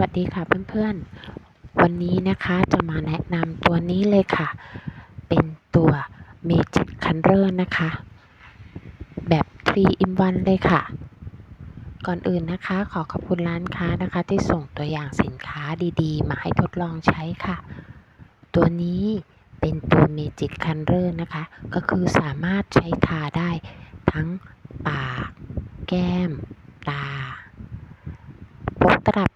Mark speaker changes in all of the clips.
Speaker 1: วัสดีค่ะเพื่อนๆ วันนี้นะคะจะมาแนะนำตัวนี้เลยค่ะ เป็นตัว Magic Color นะคะ แบบ 3 in 1 เลยค่ะ ก่อนอื่นนะคะขอขอบคุณร้านค้านะคะ ที่ส่งตัวอย่างสินค้าดีๆ มาให้ทดลองใช้ค่ะ ตัวนี้เป็นตัว Magic Color นะคะ ก็คือสามารถใช้ทาได้ทั้งปาก แก้ม ตา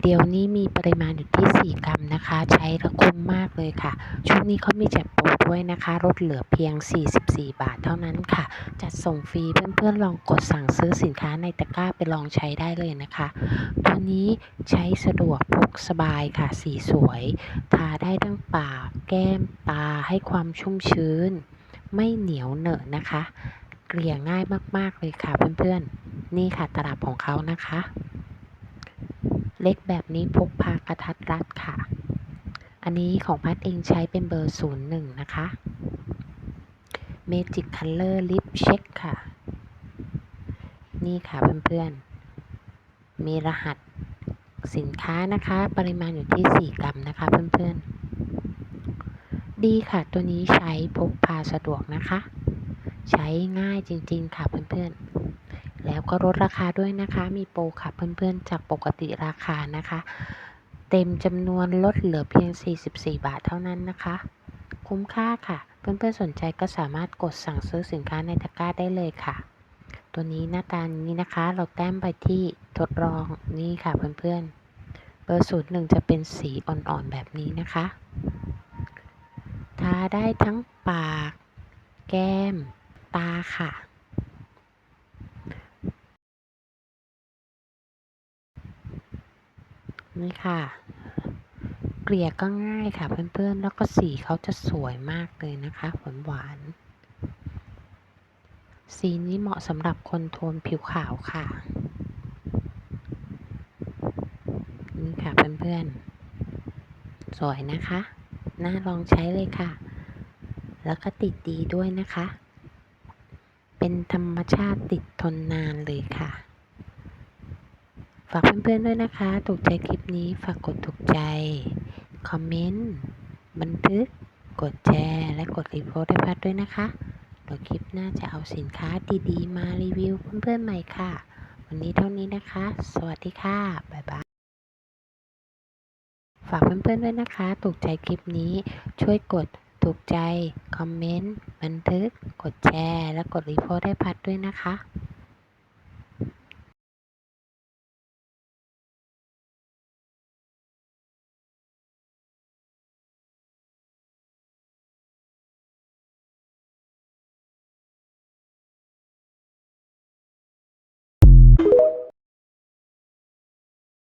Speaker 1: ดียวนี้มีปริมาณอยู่ที่ 4 กรัมนะคะ ใช้แล้วคุ้มมากเลยค่ะ ช่วงนี้เขามีแจกโปรด้วยนะคะ ลดเหลือเพียง 44 บาทเท่านั้นค่ะ จัดส่งฟรีเพื่อนๆลองกดสั่งซื้อสินค้าในตะกร้าไปลองใช้ได้เลยนะคะ ตัวนี้ใช้สะดวกพกสบายค่ะ สีสวย ทาได้ทั้งปากแก้มตาให้ความชุ่มชื้น ไม่เหนียวเหนอะนะคะ เกลี่ยง่ายมากๆเลยค่ะเพื่อนๆ นี่ค่ะตลับของเขานะคะ เล็กแบบนี้พกพากระทัดรัดค่ะ อันนี้ของพัดเองใช้เป็นเบอร์ 01 นะคะ Magic Color Lip Check ค่ะ นี่ค่ะเพื่อนๆ มีรหัสสินค้านะคะ ปริมาณอยู่ที่ 4 กรัมนะคะเพื่อนๆ ดีค่ะตัวนี้ใช้พกพาสะดวกนะคะ ใช้ง่ายจริงๆค่ะเพื่อนๆ แล้วก็ลดราคาด้วยนะคะ มีโปรค่ะเพื่อนๆ จากปกติราคานะคะ เต็มจำนวนลดเหลือเพียง 44 บาทเท่านั้นนะคะ คุ้มค่าค่ะ เพื่อนๆ สนใจก็สามารถกดสั่งซื้อสินค้าในตะกร้าได้เลยค่ะ ตัวนี้หน้าตานี้นะคะ เราแต้มไปที่ทดลองนี่ค่ะเพื่อนๆ เบอร์สูตรหนึ่งจะเป็นสีอ่อนๆแบบนี้นะคะทาได้ทั้งปาก แก้ม ตาค่ะ นี่ค่ะ เกลี่ยก็ง่ายค่ะเพื่อนๆ แล้วก็สีเขาจะสวยมากเลยนะคะหวานหวานๆสีนี้เหมาะสำหรับคนโทนผิวขาวค่ะ นี่ค่ะเพื่อนๆ สวยนะคะ น่าลองใช้เลยค่ะ แล้วก็ติดดีด้วยนะคะ เป็นธรรมชาติติดทนนานเลยค่ะ ฝากเพื่อนๆด้วยนะคะ ถูกใจคลิปนี้ฝากกดถูกใจ คอมเมนต์ บันทึก กดแชร์ และกดรีโพสต์ให้พัดด้วยนะคะเดี๋ยวคลิปหน้าจะเอาสินค้าดีๆ มารีวิวเพื่อนๆใหม่ค่ะ วันนี้เท่านี้นะคะ สวัสดีค่ะ บ๊ายบาย ฝากเพื่อนๆด้วยนะคะ ถูกใจคลิปนี้ ช่วยกดถูกใจ คอมเมนต์ บันทึก กดแชร์ และกดรีโพสต์ให้พัดด้วยนะคะ